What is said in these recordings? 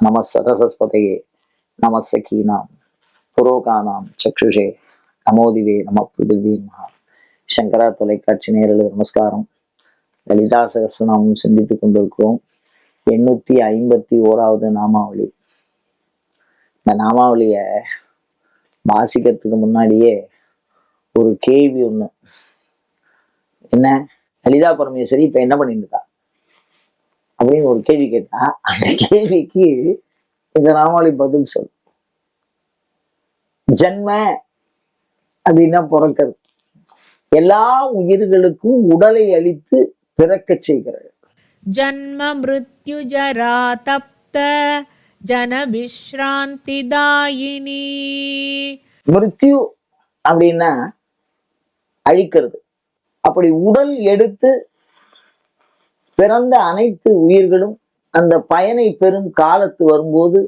நம சரசஸ்பதையே நமசகீனாம் புரோகானாம் சக்ஷுஷே நமோதிவே நம பிருதிவே சங்கரா தொலைக்காட்சி நேரில் நமஸ்காரம். லலிதா சகசநாமம் சிந்தித்து கொண்டிருக்கிறோம். எண்ணூத்தி ஐம்பத்தி ஓராவது நாமாவளி. இந்த நாமாவளியை வாசிக்கிறதுக்கு முன்னாடியே ஒரு கேள்வி ஒண்ணு. என்ன? லலிதா பரமேஸ்வரி இப்ப என்ன பண்ணிட்டு அப்படின்னு ஒரு கேள்வி கேட்டா அந்த கேள்விக்கு இந்த நாமாளி பதில் சொல். ஜென்ம அப்படின்னா பிறக்கிறது. எல்லா உயிர்களுக்கும் உடலை அளித்து பிறக்க செய்கிறார்கள் ஜன்ம மிருத்யு ஜரா தப்த ஜன விஸ்ராந்தி தாயினி. மிருத்யு அப்படின்னா அழிக்கிறது. அப்படி உடல் எடுத்து பிறந்த அனைத்து உயிர்களும் அந்த பயனை பெறும் காலத்து வரும்போது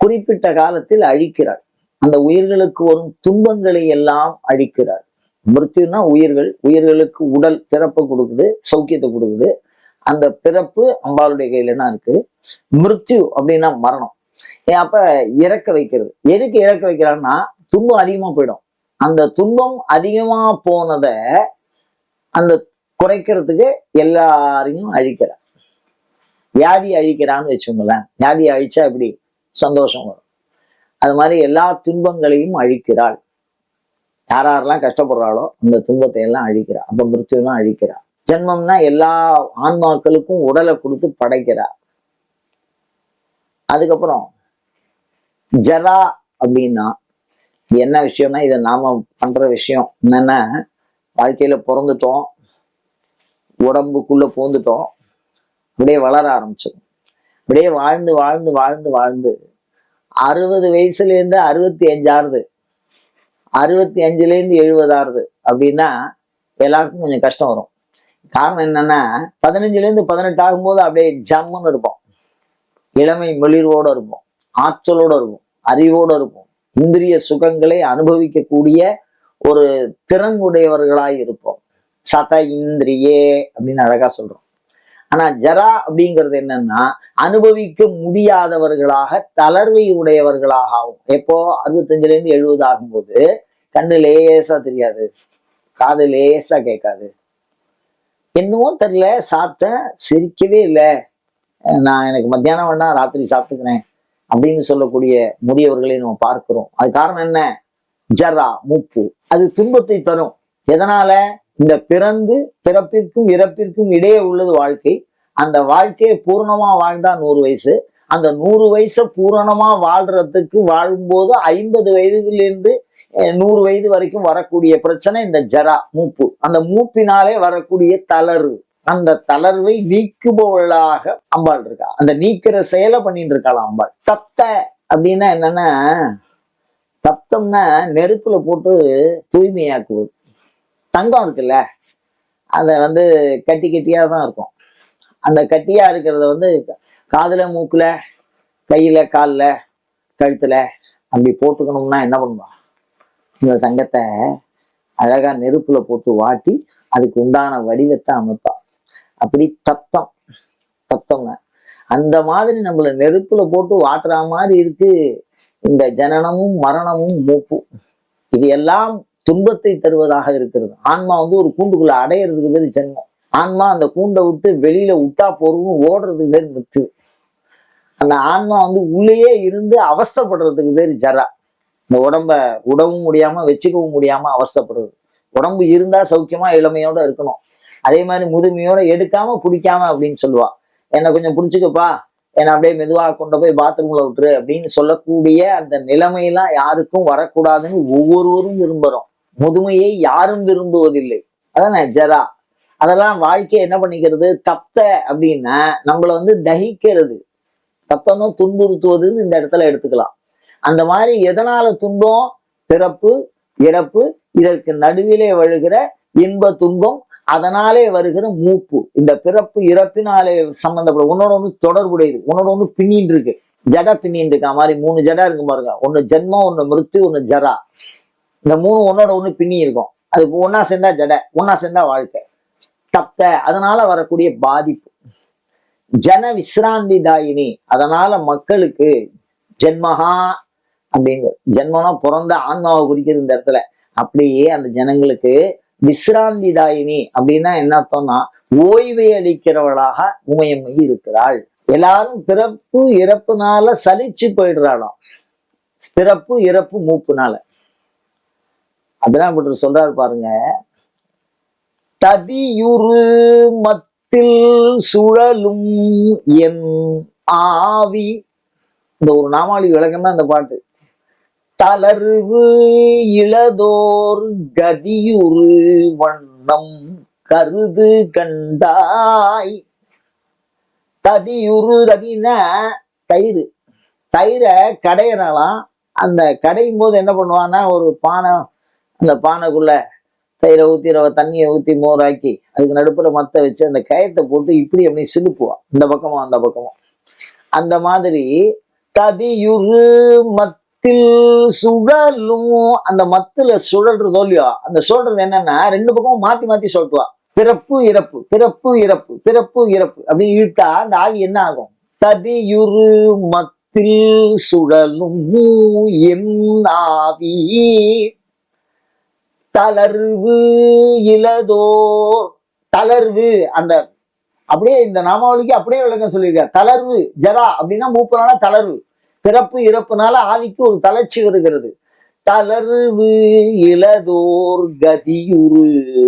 குறிப்பிட்ட காலத்தில் அழிக்கிறாள். அந்த உயிர்களுக்கு வரும் துன்பங்களை எல்லாம் அழிக்கிறாள். மிருத்யுன்னா உயிர்கள் உயிர்களுக்கு உடல் பிறப்பை கொடுக்குது சௌக்கியத்தை கொடுக்குது. அந்த பிறப்பு அம்பாளுடைய கையில தான் இருக்கு? மிருத்யு அப்படின்னா மரணம். ஏன் அப்ப இறக்க வைக்கிறது? எதுக்கு இறக்க வைக்கிறான்னா துன்பம் அதிகமா போயிடும். அந்த துன்பம் அதிகமா போனத அந்த குறைக்கிறதுக்கு எல்லாரையும் அழிக்கிறான் வியாதி அழிக்கிறான்னு வச்சுக்கோங்களேன். வியாதி அழிச்சா எப்படி? சந்தோஷம் வரும். அது மாதிரி எல்லா துன்பங்களையும் அழிக்கிறாள். யார் யாரெல்லாம் கஷ்டப்படுறாளோ அந்த துன்பத்தை எல்லாம் அழிக்கிறா. அப்ப மிருத்யுலாம் அழிக்கிறா. ஜென்மம்னா எல்லா ஆன்மாக்களுக்கும் உடலை கொடுத்து படைக்கிறா. அதுக்கப்புறம் ஜரா அப்படின்னா என்ன விஷயம்னா இதை நாம பண்ற விஷயம் என்னன்னா வாழ்க்கையில பிறந்துட்டோம். உடம்புக்குள்ள பூந்துட்டோம். அப்படியே வளர ஆரம்பிச்சிடும் அப்படியே வாழ்ந்து வாழ்ந்து வாழ்ந்து வாழ்ந்து அறுபது வயசுல இருந்து அறுபத்தி அஞ்சாறுது அறுபத்தி அஞ்சுல இருந்து எழுபதாறுது அப்படின்னா எல்லாருக்கும் கொஞ்சம் கஷ்டம் வரும். காரணம் என்னன்னா பதினஞ்சுலேருந்து பதினெட்டு ஆகும்போது அப்படியே ஜம்முன்னு இருப்போம். இளமை மெளிர்வோடு இருப்போம். ஆற்றலோட இருப்போம். அறிவோட இருப்போம். இந்திரிய சுகங்களை அனுபவிக்கக்கூடிய ஒரு திறன் உடையவர்களாய் இருப்போம். சத இந்திரியே அப்படின்னு அழகா சொல்றோம். ஆனா ஜரா அப்படிங்கிறது என்னன்னா அனுபவிக்க முடியாதவர்களாக தளர்வை உடையவர்களாக ஆகும். எப்போ? அறுபத்தஞ்சுல இருந்து எழுபது ஆகும்போது கண்ணு லேசா தெரியாது. காது லேசா கேட்காது. என்னவோ தெரியல சாப்பிட்டேன் சிரிக்கவே இல்லை. நான் எனக்கு மத்தியானம் வேணா ராத்திரி சாப்பிட்டுக்கிறேன் அப்படின்னு சொல்லக்கூடிய முதியவர்களை நம்ம பார்க்கிறோம். அது காரணம் என்ன? ஜரா மூப்பு. அது துன்பத்தை தரும். எதனால? இந்த பிறந்து பிறப்பிற்கும் இறப்பிற்கும் இடையே உள்ளது வாழ்க்கை. அந்த வாழ்க்கையை பூரணமா வாழ்ந்தா நூறு வயசு. அந்த நூறு வயசை பூரணமா வாழ்றதுக்கு வாழும்போது ஐம்பது வயதுலேருந்து நூறு வயது வரைக்கும் வரக்கூடிய பிரச்சனை இந்த ஜரா மூப்பு. அந்த மூப்பினாலே வரக்கூடிய தளர்வு. அந்த தளர்வை நீக்குபவளாக அம்பாள் இருக்கா. அந்த நீக்கிற செயலை பண்ணிட்டு இருக்காளாம் அம்பாள். தத்த அப்படின்னா என்னன்னா தத்தம்னா நெருப்புல போட்டு தூய்மையாக்குவது. தங்கம் இருக்குல்ல அதை வந்து கட்டி கட்டியாக தான் இருக்கும். அந்த கட்டியாக இருக்கிறத வந்து காதில் மூக்கில் கையில் காலில் கழுத்தில் அப்படி போட்டுக்கணும்னா என்ன பண்ணுவான்? இந்த தங்கத்தை அழகாக நெருப்பில் போட்டு வாட்டி அதுக்கு உண்டான வடிவத்தை அமைப்பான். அப்படி தத்தம் தத்தங்க அந்த மாதிரி நம்மளை நெருப்பில் போட்டு வாட்டுற மாதிரி இருக்கு இந்த ஜனனமும் மரணமும் மூப்பும். இது எல்லாம் துன்பத்தை தருவதாக இருக்கிறது. ஆன்மா வந்து ஒரு கூண்டுக்குள்ள அடையிறதுக்கு பேர் ஜென்மம். ஆன்மா அந்த கூண்டை விட்டு வெளியில விட்டா போறவும் ஓடுறதுக்கு பேர் மித்து. அந்த ஆன்மா வந்து உள்ளேயே இருந்து அவஸ்தைப்படுறதுக்கு பேர் ஜரா. இந்த உடம்ப உடவும் முடியாம வச்சுக்கவும் முடியாம அவஸ்தப்படுறது. உடம்பு இருந்தா சௌக்கியமா இளமையோட இருக்கணும். அதே மாதிரி முதுமையோட எடுக்காம பிடிக்காம அப்படின்னு சொல்லுவா. என்னை கொஞ்சம் பிடிச்சிக்கப்பா. என்னை அப்படியே மெதுவாக கொண்டு போய் பாத்ரூம்ல விட்டுரு அப்படின்னு சொல்லக்கூடிய அந்த நிலைமையெல்லாம் யாருக்கும் வரக்கூடாதுன்னு ஒவ்வொருவரும் விரும்புறோம். முதுமையை யாரும் விரும்புவதில்லை. அதானே ஜரா. அதெல்லாம் வாழ்க்கை என்ன பண்ணிக்கிறது? தப்த அப்படின்னா நம்மளை வந்து தகிக்கிறது. தப்தம்னா துன்புறுத்துவதுன்னு இந்த இடத்துல எடுத்துக்கலாம். அந்த மாதிரி எதனால துன்பம்? பிறப்பு இறப்பு இதற்கு நடுவிலே வழுகிற இன்ப துன்பம் அதனாலே வருகிற மூப்பு. இந்த பிறப்பு இறப்பினாலே சம்பந்தப்படும். உன்னோட ஒன்று தொடர்புடையது. உன்னோட ஒன்று பின்னின்னு இருக்கு ஜட பின்னின்னு இருக்கா மாதிரி மூணு ஜடா இருக்கு பாருங்க. ஒன்னு ஜென்மம் ஒன்னு மிருத்து ஒன்னு ஜரா. இந்த மூணு ஒன்னோட ஒன்று பின்னி இருக்கும். அது ஒன்னா சேர்ந்தா ஜட ஒன்னா சேர்ந்தா வாழ்க்கை. தப்த அதனால வரக்கூடிய பாதிப்பு. ஜன விசிராந்தி தாயினி அதனால மக்களுக்கு ஜென்மஹா அப்படிங்கிற ஜென்மனா பிறந்த ஆன்மாவை குறிக்கிறது இந்த இடத்துல. அப்படியே அந்த ஜனங்களுக்கு விசிராந்தி தாயினி அப்படின்னா என்ன அர்த்தம்னா ஓய்வை அளிக்கிறவளாக உமையம்மை இருக்கிறாள். எல்லாரும் பிறப்பு இறப்புனால சலிச்சு போயிடுறாளாம். பிறப்பு இறப்பு மூப்புனால. அதெல்லாம் இப்படி சொல்றாரு பாருங்க. ததியுரு மத்தில் சுழலும் என் ஆவி இந்த ஒரு நாமாளி விளக்கம் தான் இந்த பாட்டு. தளர்வு இளதோர் கதியுரு வண்ணம் கருது கண்டாய் ததியுரு ததினா தயிர். தயிரை கடையிறாலாம் அந்த கடையும் போது என்ன பண்ணுவான்னா ஒரு பானை அந்த பானைக்குள்ள தயிரை ஊற்றி ரவ தண்ணியை ஊற்றி மோராக்கி அதுக்கு நடுப்புற மத்த வச்சு அந்த கயத்தை போட்டு இப்படி அப்படி சிலுப்புவான். இந்த பக்கமும் அந்த பக்கமும். அந்த மாதிரி ததியுரு மத்தில் சுழலும். அந்த மத்துல சுழல்றதோ இல்லையோ அந்த சொல்றது என்னன்னா ரெண்டு பக்கமும் மாத்தி மாத்தி சொல்லுவா பிறப்பு இறப்பு பிறப்பு இறப்பு பிறப்பு இறப்பு அப்படின்னு இழுத்தா அந்த ஆவி என்ன ஆகும்? ததியுரு மத்தில் சுழலும். என் ஆவி தளர்வு இலதோர் தளர்வு அந்த அப்படியே இந்த நாமாவளிக்கு அப்படியே விளக்கம் சொல்லியிருக்கார். தளர்வு ஜரா அப்படின்னா மூப்புனால தளர்வு. பிறப்பு இறப்புனால ஆவிக்கு ஒரு தளர்ச்சி வருகிறது. தளர்வு இளதோர் கதியுரு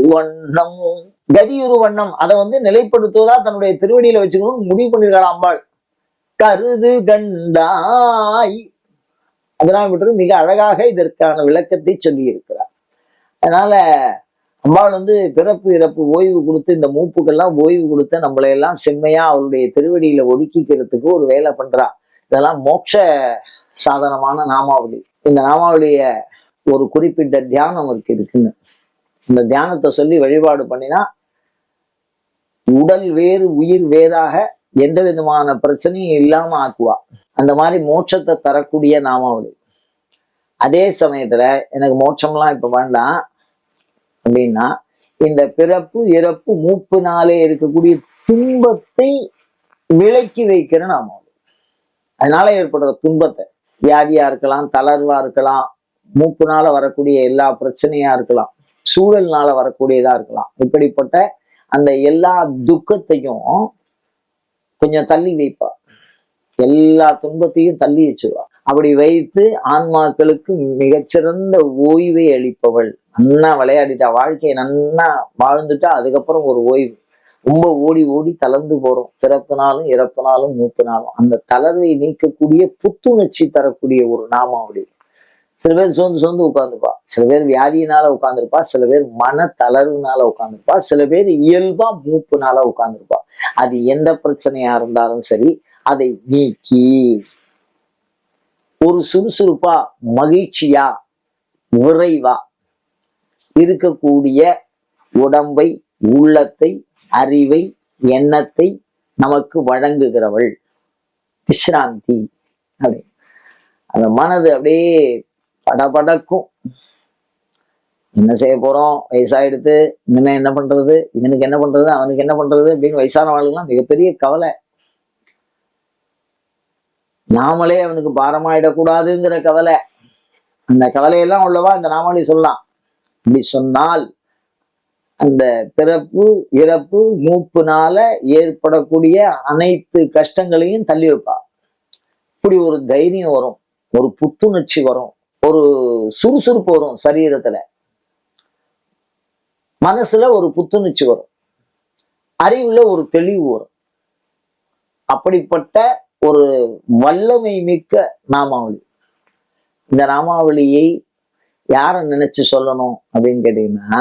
வண்ணம். கதியுரு வண்ணம் அதை வந்து நிலைப்படுத்துவதா தன்னுடைய திருவடியில வச்சுக்கணும்னு முடிவு பண்ணிருக்காள் அம்பாள். கருது கண்டாய். அதெல்லாம் விட்டு மிக அழகாக இதற்கான விளக்கத்தை சொல்லி இருக்கிறார் அதனால அம்பாள் வந்து பிறப்பு இறப்பு ஓய்வு கொடுத்து இந்த மூப்புக்கெல்லாம் ஓய்வு கொடுத்து நம்மளை எல்லாம் செம்மையா அவருடைய திருவடியில ஒடுக்கிக்கிறதுக்கு ஒரு வேலை பண்றா. இதெல்லாம் மோட்ச சாதனமான நாமாவளி. இந்த நாமாவளிய ஒரு குறிப்பிட்ட தியானம் இருக்கு இருக்குன்னு இந்த தியானத்தை சொல்லி வழிபாடு பண்ணினா உடல் வேறு உயிர் வேறாக எந்த விதமான பிரச்சனையும் இல்லாம ஆக்குவா. அந்த மாதிரி மோட்சத்தை தரக்கூடிய நாமாவளி. அதே சமயத்துல எனக்கு மோட்சம்லாம் இப்ப வேண்டாம். அப்படின்னா இந்த பிறப்பு இறப்பு மூப்புனாலே இருக்கக்கூடிய துன்பத்தை விலக்கி வைக்கிற நாம அதனால ஏற்படுற துன்பத்தை. வியாதியா இருக்கலாம் தளர்வா இருக்கலாம் மூப்புனால வரக்கூடிய எல்லா பிரச்சனையா இருக்கலாம் சூழல்னால வரக்கூடியதா இருக்கலாம். இப்படிப்பட்ட அந்த எல்லா துக்கத்தையும் கொஞ்சம் தள்ளி வைப்பா. எல்லா துன்பத்தையும் தள்ளி வச்சிருவா. அப்படி வைத்து ஆன்மாக்களுக்கு மிகச்சிறந்த ஓய்வை அளிப்பவள். நன்னா விளையாடிட்டா வாழ்க்கையை நன்னா வாழ்ந்துட்டா அதுக்கப்புறம் ஒரு ஓய்வு. ரொம்ப ஓடி ஓடி தளர்ந்து போறோம். பிறப்பினாலும் இறப்பினாலும் மூப்பினாலும். அந்த தளர்வை நீக்கக்கூடிய புத்துணர்ச்சி தரக்கூடிய ஒரு நாமாவளி சில பேர் சோர்ந்து சோர்ந்து உட்காந்துருப்பா சில பேர் வியாதியினால உட்காந்துருப்பா சில பேர் மன தளர்வுனால உட்காந்துருப்பா சில பேர் இயல்பா மூப்புனால உட்காந்துருப்பா அது எந்த பிரச்சனையா இருந்தாலும் சரி அதை நீக்கி ஒரு சுறுசுறுப்பா மகிழ்ச்சியா விரைவா இருக்கக்கூடிய உடம்பை உள்ளத்தை அறிவை எண்ணத்தை நமக்கு வழங்குகிறவள் விஸ்ராந்தி அப்படி அந்த மனது அப்படியே படபடக்கும். என்ன செய்ய போறோம்? வயசாயிடுத்து இனிமே என்ன பண்றது? இவனுக்கு என்ன பண்றது? அவனுக்கு என்ன பண்றது? அப்படின்னு வயசானவர்களுக்கெல்லாம் மிகப்பெரிய கவலை. நாமளே அவனுக்கு பாரமாயிடக்கூடாதுங்கிற கவலை. அந்த கவலையெல்லாம் உள்ளவா இந்த நாமாவளி சொல்லலாம். அப்படி சொன்னால் அந்த பிறப்பு இறப்பு மூப்புனால ஏற்படக்கூடிய அனைத்து கஷ்டங்களையும் தள்ளி வைப்பா. இப்படி ஒரு தைரியம் வரும் ஒரு புத்துணர்ச்சி வரும் ஒரு சுறுசுறுப்பு வரும் சரீரத்துல. மனசுல ஒரு புத்துணர்ச்சி வரும். அறிவுல ஒரு தெளிவு வரும். அப்படிப்பட்ட ஒரு வல்லமை மிக்க நாமாவளி. இந்த நாமாவளியை யாரை நினைச்சு சொல்லணும் அப்படின்னு கேட்டீங்கன்னா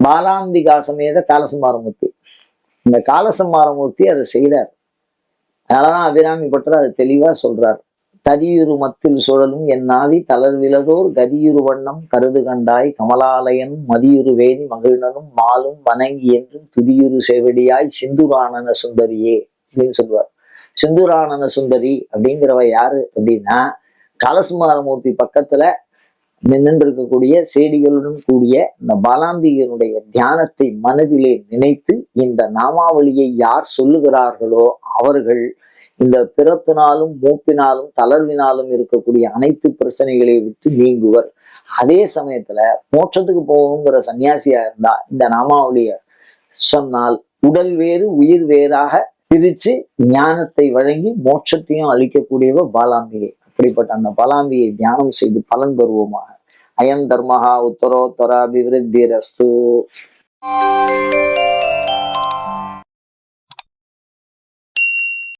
பாலாம்பிகா சமேத காலசம்மாரமூர்த்தி இந்த காலசம்மாரமூர்த்தி அதை செய்கிறார் அதனாலதான் அபிராமி பட்டர் அதை தெளிவா சொல்றார். ததியுரு மத்தில் சுழலும் என் நாவி தளர்விலதோர் கதியுரு வண்ணம் கருது கண்டாய் கமலாலயனும் மதியுரு வேணி மகிழ்னனும் மாலும் வணங்கி என்றும் துதியுரு செவடியாய் சிந்துரானன சுந்தரியே. அப்படின்னு சொல்லுவார். சிந்துரானந்த சுந்தரி அப்படிங்கிறவ யாரு அப்படின்னா கலசுமாரமூர்த்தி பக்கத்துல நின்று இருக்கக்கூடிய செடிகளுடன் கூடிய இந்த பாலாம்பிகனுடைய தியானத்தை மனதிலே நினைத்து இந்த நாமாவளியை யார் சொல்லுகிறார்களோ அவர்கள் இந்த பிறப்பினாலும் மூப்பினாலும் தளர்வினாலும் இருக்கக்கூடிய அனைத்து பிரச்சனைகளை விட்டு நீங்குவர். அதே சமயத்துல மோட்சத்துக்கு போகணுங்கிற சன்னியாசியா இருந்தா இந்த நாமாவளிய சொன்னால் உடல் வேறு உயிர் வேறாக பிரித்து ஞானத்தை வழங்கி மோட்சத்தையும் அளிக்கக்கூடியவ பாலாம்பிகை. அப்படிப்பட்ட அந்த பாலாம்பியை தியானம் செய்து பலன் பெறுவோமாக. அயம் தர்மஹா உத்தரோத்தர அபிவிருத்தி ரஸ்து